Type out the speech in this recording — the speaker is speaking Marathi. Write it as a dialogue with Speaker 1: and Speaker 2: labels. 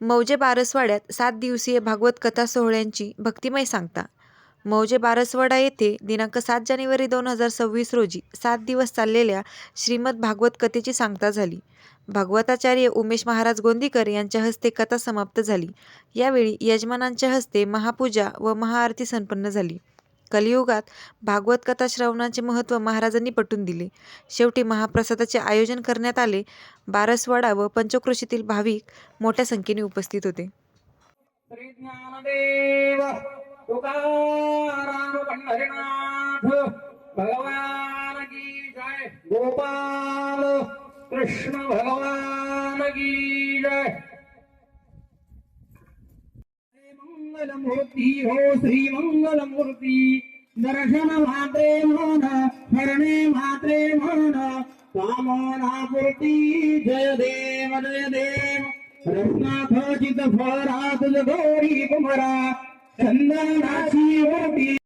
Speaker 1: मौजे बारसवाड्यात सात दिवसीय भागवत कथा सोहळ्यांची भक्तिमय सांगता. मौजे बारसवाडा येथे दिनांक सात जानेवारी दोन हजार सव्वीस रोजी सात दिवस चाललेल्या श्रीमद भागवत कथेची सांगता झाली. भागवताचार्य उमेश महाराज गोंदीकर यांच्या हस्ते कथा समाप्त झाली. यावेळी यजमानांच्या हस्ते महापूजा व महाआरती संपन्न झाली. कलियुगात भागवत कथा श्रवणाचे महत्त्व महाराजांनी पटवून दिले. शेवटी महाप्रसादाचे आयोजन करण्यात आले. बारसवाडा व पंचक्रोशीतील भाविक मोठ्या संख्येने उपस्थित होते.
Speaker 2: भगवान की जय गोपाल कृष्ण भगवान की जय. మంగళమూర్తి హో శ్రీ మంగళమూర్తి. దర్శన మాత్రే మోన హరణే మాత్రే మోన. కామోనాపూర్తి జయ దేవ జయ దేవ. రత్నాథోచిత భారాతుల గౌరీ కుమరా. చందనాశీ ఓటి.